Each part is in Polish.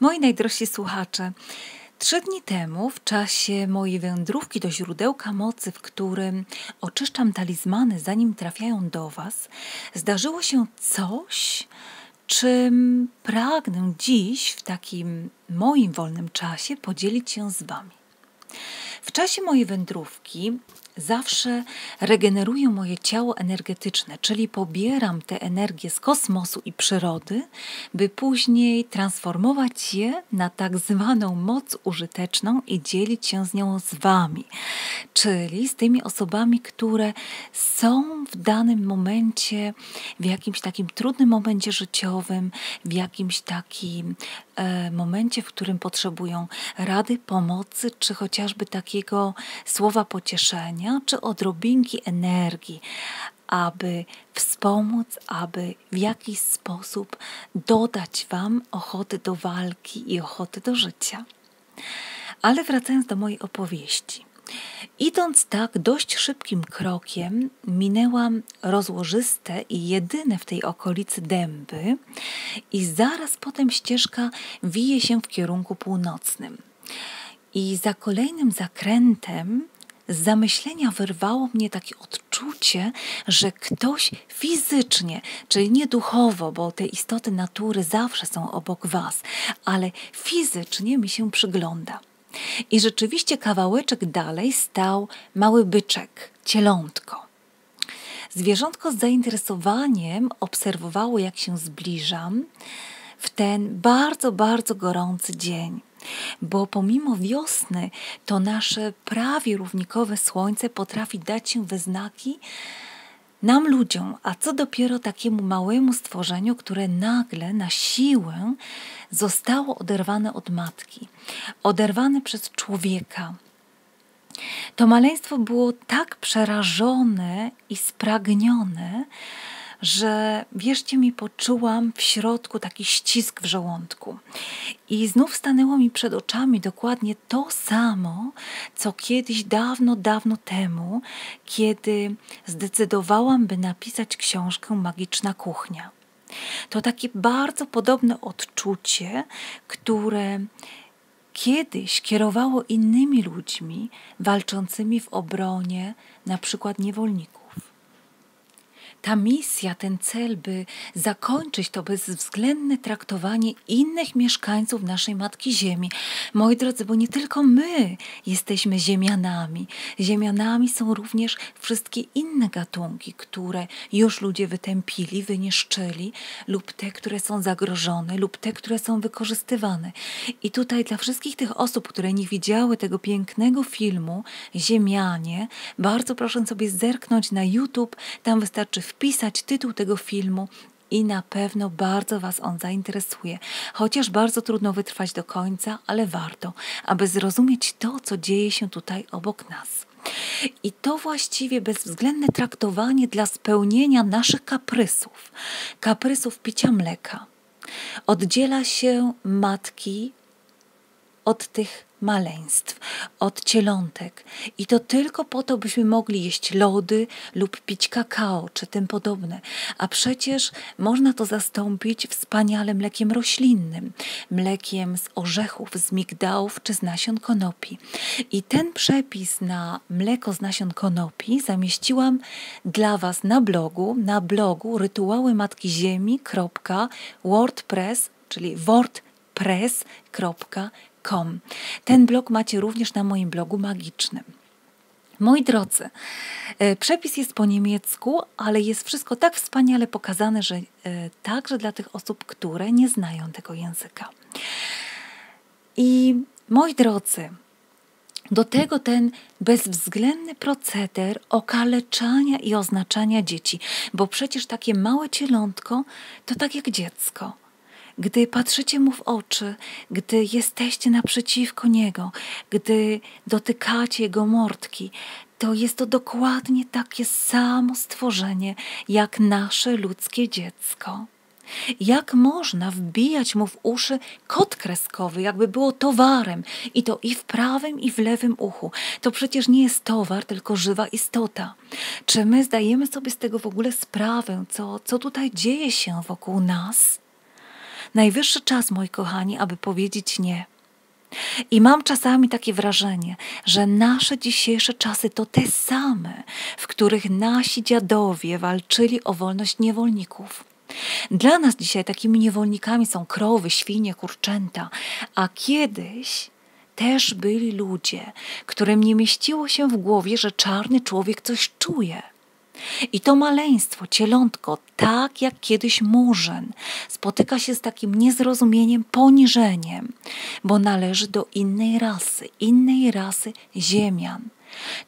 Moi najdrożsi słuchacze, trzy dni temu, w czasie mojej wędrówki do źródełka mocy, w którym oczyszczam talizmany, zanim trafiają do Was, zdarzyło się coś, czym pragnę dziś, w takim moim wolnym czasie, podzielić się z Wami. W czasie mojej wędrówki zawsze regeneruję moje ciało energetyczne, czyli pobieram tę energię z kosmosu i przyrody, by później transformować je na tak zwaną moc użyteczną i dzielić się z nią z Wami, czyli z tymi osobami, które są w danym momencie, w jakimś takim trudnym momencie życiowym, w jakimś takim e, momencie, w którym potrzebują rady, pomocy, czy chociażby takiego słowa pocieszenia czy odrobinki energii, aby wspomóc, aby w jakiś sposób dodać Wam ochoty do walki i ochoty do życia. Ale wracając do mojej opowieści. Idąc tak dość szybkim krokiem, minęłam rozłożyste i jedyne w tej okolicy dęby, i zaraz potem ścieżka wije się w kierunku północnym. I za kolejnym zakrętem z zamyślenia wyrwało mnie takie odczucie, że ktoś fizycznie, czyli nie duchowo, bo te istoty natury zawsze są obok Was, ale fizycznie mi się przygląda. I rzeczywiście kawałeczek dalej stał mały byczek, cielątko. Zwierzątko z zainteresowaniem obserwowało, jak się zbliżam w ten bardzo, bardzo gorący dzień bo pomimo wiosny to nasze prawie równikowe słońce potrafi dać się we znaki nam ludziom, a co dopiero takiemu małemu stworzeniu, które nagle na siłę zostało oderwane od matki, oderwane przez człowieka. To maleństwo było tak przerażone i spragnione, że wierzcie mi, poczułam w środku taki ścisk w żołądku. I znów stanęło mi przed oczami dokładnie to samo, co kiedyś dawno, dawno temu, kiedy zdecydowałam, by napisać książkę Magiczna Kuchnia. To takie bardzo podobne odczucie, które kiedyś kierowało innymi ludźmi walczącymi w obronie na przykład niewolników ta misja, ten cel, by zakończyć to bezwzględne traktowanie innych mieszkańców naszej Matki Ziemi. Moi drodzy, bo nie tylko my jesteśmy ziemianami. Ziemianami są również wszystkie inne gatunki, które już ludzie wytępili, wyniszczyli, lub te, które są zagrożone, lub te, które są wykorzystywane. I tutaj dla wszystkich tych osób, które nie widziały tego pięknego filmu Ziemianie, bardzo proszę sobie zerknąć na YouTube, tam wystarczy wpisać tytuł tego filmu i na pewno bardzo Was on zainteresuje. Chociaż bardzo trudno wytrwać do końca, ale warto, aby zrozumieć to, co dzieje się tutaj obok nas. I to właściwie bezwzględne traktowanie dla spełnienia naszych kaprysów, kaprysów picia mleka, oddziela się matki od tych maleństw, od cielątek. I to tylko po to, byśmy mogli jeść lody lub pić kakao czy tym podobne. A przecież można to zastąpić wspaniale mlekiem roślinnym, mlekiem z orzechów, z migdałów czy z nasion konopi. I ten przepis na mleko z nasion konopi zamieściłam dla Was na blogu, na blogu rytuały matki czyli wordpress.com Ten blog macie również na moim blogu magicznym. Moi drodzy, e, przepis jest po niemiecku, ale jest wszystko tak wspaniale pokazane, że e, także dla tych osób, które nie znają tego języka. I moi drodzy, do tego ten bezwzględny proceder okaleczania i oznaczania dzieci, bo przecież takie małe cielątko to tak jak dziecko gdy patrzycie mu w oczy, gdy jesteście naprzeciwko niego, gdy dotykacie jego mordki, to jest to dokładnie takie samo stworzenie jak nasze ludzkie dziecko. Jak można wbijać mu w uszy kod kreskowy, jakby było towarem, i to i w prawym, i w lewym uchu? To przecież nie jest towar, tylko żywa istota. Czy my zdajemy sobie z tego w ogóle sprawę, co, co tutaj dzieje się wokół nas? Najwyższy czas, moi kochani, aby powiedzieć nie. I mam czasami takie wrażenie, że nasze dzisiejsze czasy to te same, w których nasi dziadowie walczyli o wolność niewolników. Dla nas dzisiaj takimi niewolnikami są krowy, świnie, kurczęta, a kiedyś też byli ludzie, którym nie mieściło się w głowie, że czarny człowiek coś czuje. I to maleństwo, cielątko, tak jak kiedyś murzyn, spotyka się z takim niezrozumieniem, poniżeniem, bo należy do innej rasy, innej rasy ziemian.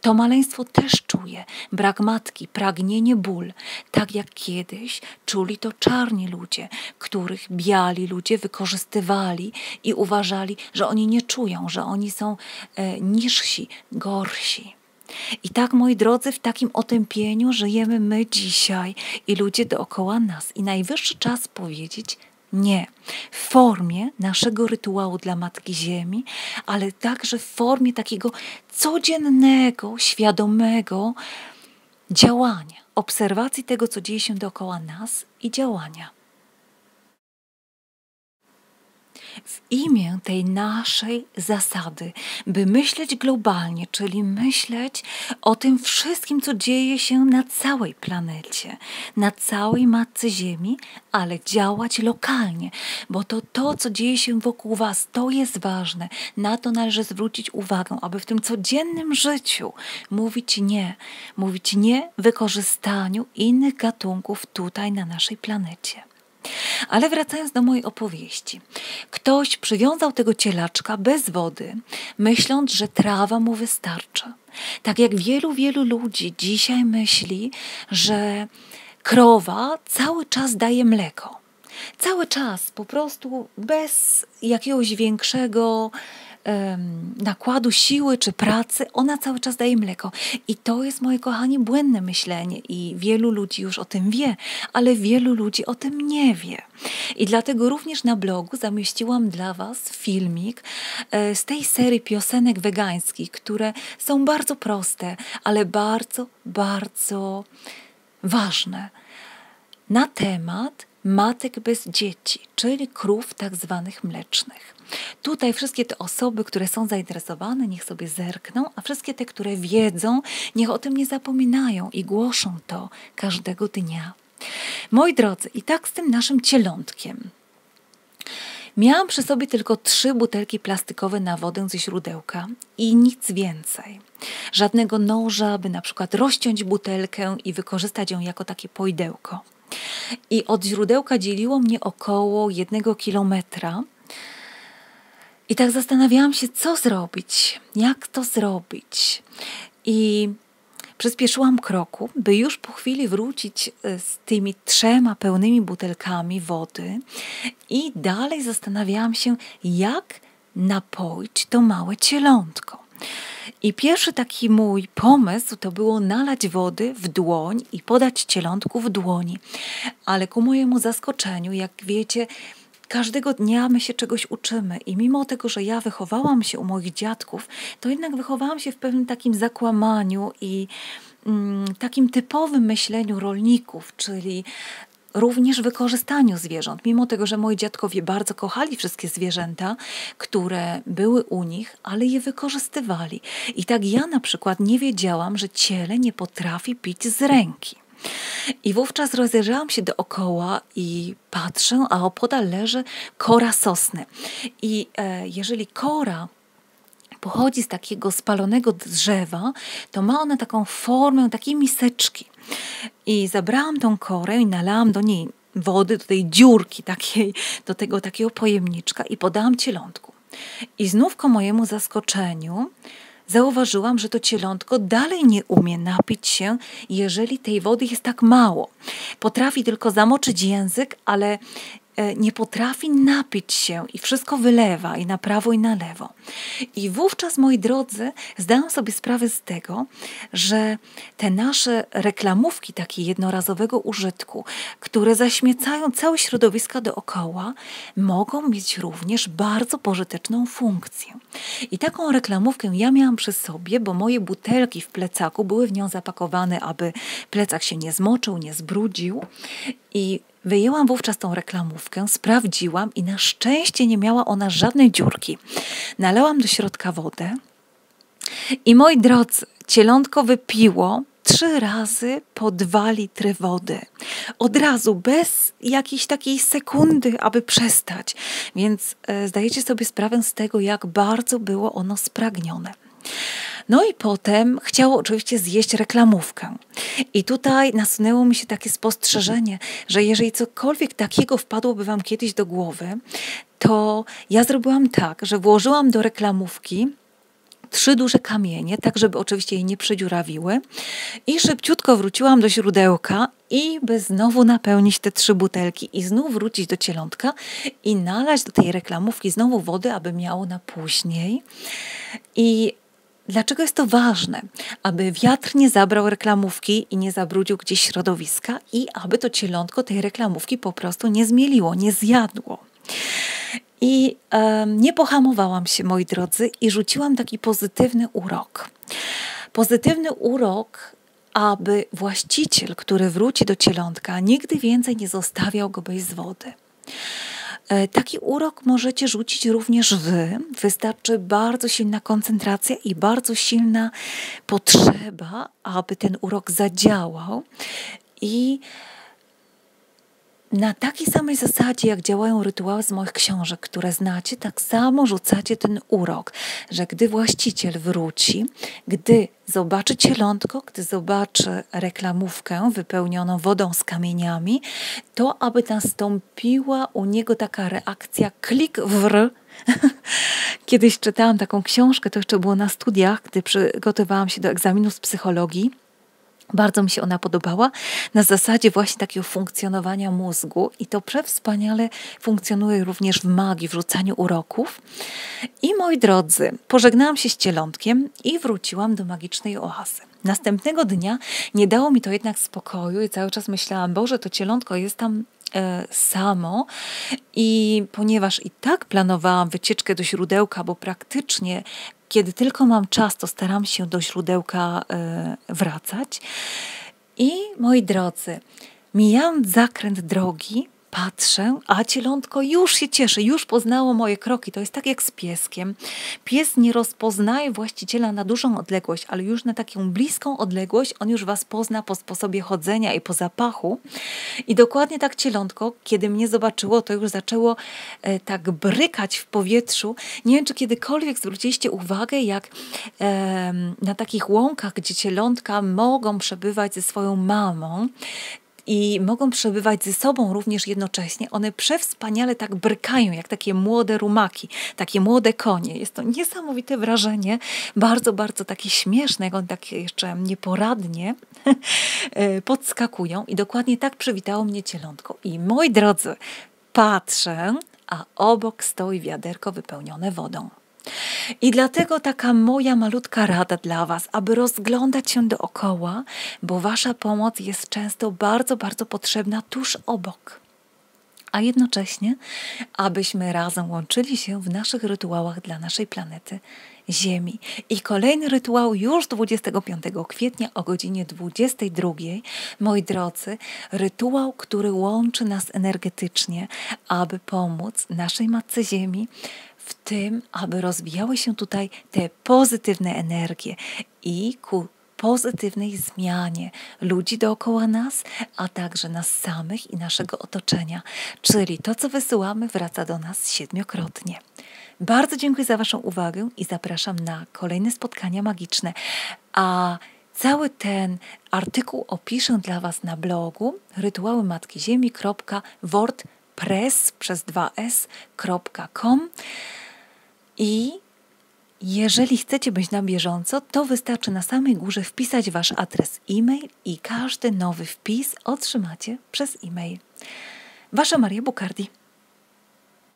To maleństwo też czuje brak matki, pragnienie, ból, tak jak kiedyś czuli to czarni ludzie, których biali ludzie wykorzystywali i uważali, że oni nie czują, że oni są e, niżsi, gorsi. I tak, moi drodzy, w takim otępieniu żyjemy my dzisiaj i ludzie dookoła nas. I najwyższy czas powiedzieć nie. W formie naszego rytuału dla Matki Ziemi, ale także w formie takiego codziennego, świadomego działania, obserwacji tego, co dzieje się dookoła nas i działania. W imię tej naszej zasady, by myśleć globalnie, czyli myśleć o tym wszystkim, co dzieje się na całej planecie, na całej matce Ziemi, ale działać lokalnie, bo to to, co dzieje się wokół Was, to jest ważne. Na to należy zwrócić uwagę, aby w tym codziennym życiu mówić nie, mówić nie wykorzystaniu innych gatunków tutaj na naszej planecie. Ale wracając do mojej opowieści. Ktoś przywiązał tego cielaczka bez wody, myśląc, że trawa mu wystarcza. Tak jak wielu, wielu ludzi dzisiaj myśli, że krowa cały czas daje mleko. Cały czas, po prostu bez jakiegoś większego nakładu siły czy pracy, ona cały czas daje mleko. I to jest, moje kochani, błędne myślenie i wielu ludzi już o tym wie, ale wielu ludzi o tym nie wie. I dlatego również na blogu zamieściłam dla Was filmik e, z tej serii piosenek wegańskich, które są bardzo proste, ale bardzo, bardzo ważne na temat matek bez dzieci, czyli krów tak zwanych mlecznych. Tutaj wszystkie te osoby, które są zainteresowane, niech sobie zerkną, a wszystkie te, które wiedzą, niech o tym nie zapominają i głoszą to każdego dnia. Moi drodzy, i tak z tym naszym cielątkiem. Miałam przy sobie tylko trzy butelki plastikowe na wodę ze źródełka i nic więcej. Żadnego noża, by na przykład rozciąć butelkę i wykorzystać ją jako takie pojdełko. I od źródełka dzieliło mnie około jednego kilometra. I tak zastanawiałam się, co zrobić, jak to zrobić. I przyspieszyłam kroku, by już po chwili wrócić e, z tymi trzema pełnymi butelkami wody i dalej zastanawiałam się, jak napoić to małe cielątko. I pierwszy taki mój pomysł to było nalać wody w dłoń i podać cielątku w dłoni. Ale ku mojemu zaskoczeniu, jak wiecie, każdego dnia my się czegoś uczymy i mimo tego, że ja wychowałam się u moich dziadków, to jednak wychowałam się w pewnym takim zakłamaniu i mm, takim typowym myśleniu rolników, czyli również wykorzystaniu zwierząt. Mimo tego, że moi dziadkowie bardzo kochali wszystkie zwierzęta, które były u nich, ale je wykorzystywali. I tak ja na przykład nie wiedziałam, że ciele nie potrafi pić z ręki. I wówczas rozejrzałam się dookoła i patrzę, a opodal leży kora sosny. I e, jeżeli kora pochodzi z takiego spalonego drzewa, to ma ona taką formę takiej miseczki. I zabrałam tą korę i nalałam do niej wody, do tej dziurki takiej, do tego takiego pojemniczka i podałam cielątku. I znów ku mojemu zaskoczeniu zauważyłam, że to cielątko dalej nie umie napić się, jeżeli tej wody jest tak mało. Potrafi tylko zamoczyć język, ale nie potrafi napić się i wszystko wylewa i na prawo i na lewo. I wówczas, moi drodzy, zdałam sobie sprawę z tego, że te nasze reklamówki takie jednorazowego użytku, które zaśmiecają całe środowiska dookoła, mogą mieć również bardzo pożyteczną funkcję. I taką reklamówkę ja miałam przy sobie, bo moje butelki w plecaku były w nią zapakowane, aby plecak się nie zmoczył, nie zbrudził. I Wyjęłam wówczas tą reklamówkę, sprawdziłam i na szczęście nie miała ona żadnej dziurki. Nalałam do środka wodę i moi drodzy, cielątko wypiło trzy razy po dwa litry wody. Od razu, bez jakiejś takiej sekundy, aby przestać. Więc e, zdajecie sobie sprawę z tego, jak bardzo było ono spragnione. No i potem chciało oczywiście zjeść reklamówkę. I tutaj nasunęło mi się takie spostrzeżenie, że jeżeli cokolwiek takiego wpadłoby Wam kiedyś do głowy, to ja zrobiłam tak, że włożyłam do reklamówki trzy duże kamienie, tak żeby oczywiście jej nie przedziurawiły. I szybciutko wróciłam do źródełka i by znowu napełnić te trzy butelki i znów wrócić do cielątka i nalać do tej reklamówki znowu wody, aby miało na później. I Dlaczego jest to ważne? Aby wiatr nie zabrał reklamówki i nie zabrudził gdzieś środowiska i aby to cielątko tej reklamówki po prostu nie zmieliło, nie zjadło. I um, nie pohamowałam się, moi drodzy, i rzuciłam taki pozytywny urok. Pozytywny urok, aby właściciel, który wróci do cielątka, nigdy więcej nie zostawiał go bez wody. E, taki urok możecie rzucić również wy. Wystarczy bardzo silna koncentracja i bardzo silna potrzeba, aby ten urok zadziałał. I na takiej samej zasadzie, jak działają rytuały z moich książek, które znacie, tak samo rzucacie ten urok, że gdy właściciel wróci, gdy zobaczy cielątko, gdy zobaczy reklamówkę wypełnioną wodą z kamieniami, to aby nastąpiła u niego taka reakcja klik wr. Kiedyś czytałam taką książkę, to jeszcze było na studiach, gdy przygotowałam się do egzaminu z psychologii bardzo mi się ona podobała na zasadzie właśnie takiego funkcjonowania mózgu i to przewspaniale funkcjonuje również w magii, w rzucaniu uroków. I moi drodzy, pożegnałam się z cielątkiem i wróciłam do magicznej oazy. Następnego dnia nie dało mi to jednak spokoju i cały czas myślałam, Boże, to cielątko jest tam e, samo i ponieważ i tak planowałam wycieczkę do źródełka, bo praktycznie kiedy tylko mam czas, to staram się do źródełka e, wracać. I moi drodzy, mijając zakręt drogi, Patrzę, a cielątko już się cieszy, już poznało moje kroki. To jest tak jak z pieskiem. Pies nie rozpoznaje właściciela na dużą odległość, ale już na taką bliską odległość on już was pozna po sposobie chodzenia i po zapachu. I dokładnie tak cielątko, kiedy mnie zobaczyło, to już zaczęło e, tak brykać w powietrzu. Nie wiem, czy kiedykolwiek zwróciliście uwagę, jak e, na takich łąkach, gdzie cielątka mogą przebywać ze swoją mamą, i mogą przebywać ze sobą również jednocześnie. One przewspaniale tak brykają, jak takie młode rumaki, takie młode konie. Jest to niesamowite wrażenie, bardzo, bardzo takie śmieszne, jak one tak jeszcze nieporadnie e, podskakują i dokładnie tak przywitało mnie cielątko. I moi drodzy, patrzę, a obok stoi wiaderko wypełnione wodą. I dlatego taka moja malutka rada dla Was, aby rozglądać się dookoła, bo Wasza pomoc jest często bardzo, bardzo potrzebna tuż obok. A jednocześnie, abyśmy razem łączyli się w naszych rytuałach dla naszej planety Ziemi. I kolejny rytuał już 25 kwietnia o godzinie 22. Moi drodzy, rytuał, który łączy nas energetycznie, aby pomóc naszej Matce Ziemi w tym, aby rozwijały się tutaj te pozytywne energie i ku pozytywnej zmianie ludzi dookoła nas, a także nas samych i naszego otoczenia. Czyli to, co wysyłamy, wraca do nas siedmiokrotnie. Bardzo dziękuję za Waszą uwagę i zapraszam na kolejne spotkania magiczne. A cały ten artykuł opiszę dla Was na blogu rytuałymatkiziemi.wordpress.com press przez 2s.com i jeżeli chcecie być na bieżąco, to wystarczy na samej górze wpisać Wasz adres e-mail i każdy nowy wpis otrzymacie przez e-mail. Wasza Maria Bukardi.